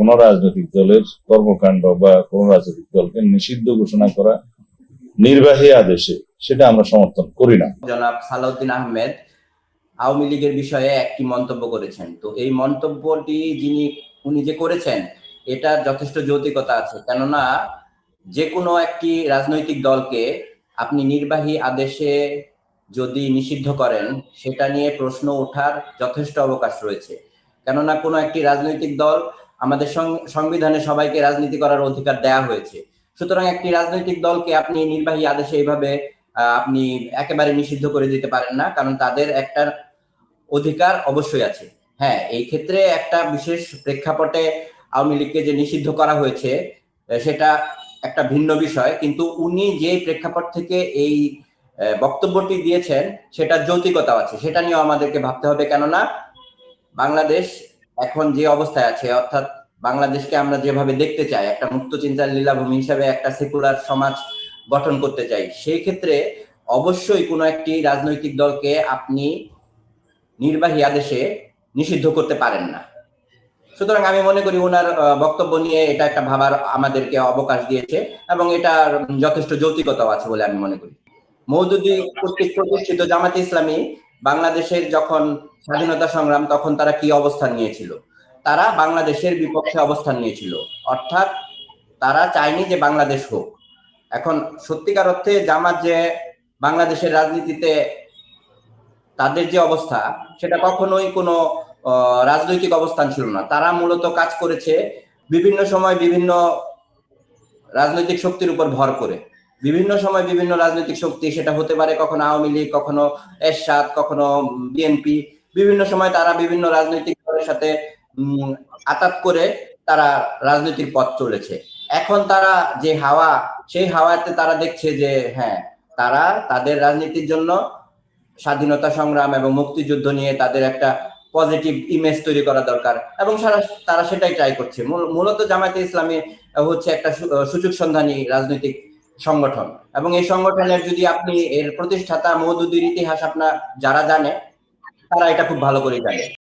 কোনো রাজনৈতিক দলের কর্মকাণ্ড বা কোনো রাজনৈতিক দলকে নিষিদ্ধ ঘোষণা করা নির্বাহী আদেশে সেটা আমরা সমর্থন করি না। জনাব সালাউদ্দিন আহমেদ আওয়ামী লীগের বিষয়ে একটি মন্তব্য করেছেন। তো এই মন্তব্যটি যিনি, উনি যে করেছেন এটা যথেষ্ট যৌতিকতা আছে। কেননা যে কোনো একটি রাজনৈতিক দলকে আপনি নির্বাহী আদেশে যদি নিষিদ্ধ করেন, সেটা নিয়ে প্রশ্ন ওঠার যথেষ্ট অবকাশ রয়েছে। কেননা কোনো একটি রাজনৈতিক দল আমাদের সংবিধানে সবাইকে রাজনীতি করার অধিকার দেয়া হয়েছে। সুতরাং একটি রাজনৈতিক দলকে আপনি নির্বাহী আদেশে এইভাবে আপনি একেবারে নিষিদ্ধ করে দিতে পারেন না, কারণ তাদের একটা অধিকার অবশ্যই আছে। হ্যাঁ এই ক্ষেত্রে একটা বিশেষ প্রেক্ষাপটে আওয়ামী লীগকে যে নিষিদ্ধ করা হয়েছে সেটা একটা ভিন্ন বিষয়। কিন্তু উনি যে প্রেক্ষাপট থেকে এই বক্তব্যটি দিয়েছেন, সেটা যৌতিকতা আছে। সেটা নিয়েও আমাদেরকে ভাবতে হবে। কেননা বাংলাদেশ এখন যে অবস্থায় আছে, অর্থাৎ বাংলাদেশকে আমরা যেভাবে দেখতে চাই, একটা মুক্ত চিন্তার লীলাভূমি হিসাবে একটা সেকুলার সমাজ গঠন করতে চাই, সেই ক্ষেত্রে অবশ্যই কোনো একটি রাজনৈতিক দলকে আপনি নির্বাহী আদেশে নিষিদ্ধ করতে পারেন না। সুতরাং আমি মনে করি ওনার বক্তব্য নিয়ে এটা একটা ভাবার আমাদেরকে অবকাশ দিয়েছে এবং এটার যথেষ্ট যৌতিকতাও আছে বলে আমি মনে করি। মৌদুদি কর্তৃক প্রতিষ্ঠিত জামাতে ইসলামী বাংলাদেশের যখন স্বাধীনতা সংগ্রাম, তখন তারা কি অবস্থান নিয়েছিল? তারা বাংলাদেশের বিপক্ষে অবস্থান নিয়েছিল। অর্থাৎ তারা চায়নি যে বাংলাদেশ হোক। এখন সত্যিকার অর্থে জামাত যে বাংলাদেশের রাজনীতিতে তাদের যে অবস্থা, সেটা কখনোই কোনো রাজনৈতিক অবস্থান ছিল না। তারা মূলত কাজ করেছে বিভিন্ন সময় বিভিন্ন রাজনৈতিক শক্তির উপর ভর করে। বিভিন্ন সময় বিভিন্ন রাজনৈতিক শক্তি, সেটা হতে পারে কখনো আওয়ামী লীগ, কখনো এরশাদ, কখনো বিএনপি, বিভিন্ন সময় তারা বিভিন্ন রাজনৈতিক দলের সাথে আতাত করে তারা রাজনৈতিক পথ চলেছে। এখন তারা যে হাওয়া, সেই হাওয়াতে তারা দেখছে যে হ্যাঁ তারা তাদের রাজনীতির জন্য স্বাধীনতা সংগ্রাম এবং মুক্তিযুদ্ধ নিয়ে তাদের একটা পজিটিভ ইমেজ তৈরি করা দরকার এবং সারা- তারা সেটাই ট্রাই করছে। মূল- মূলত জামায়াতে ইসলামী, হচ্ছে একটা সুযোগ সন্ধানী রাজনৈতিক সংগঠন। এবং এই সংগঠনের যদি আপনি এর প্রতিষ্ঠাতা মৌদুদির ইতিহাস আপনার যারা জানে, তারা এটা খুব ভালো করে জানে।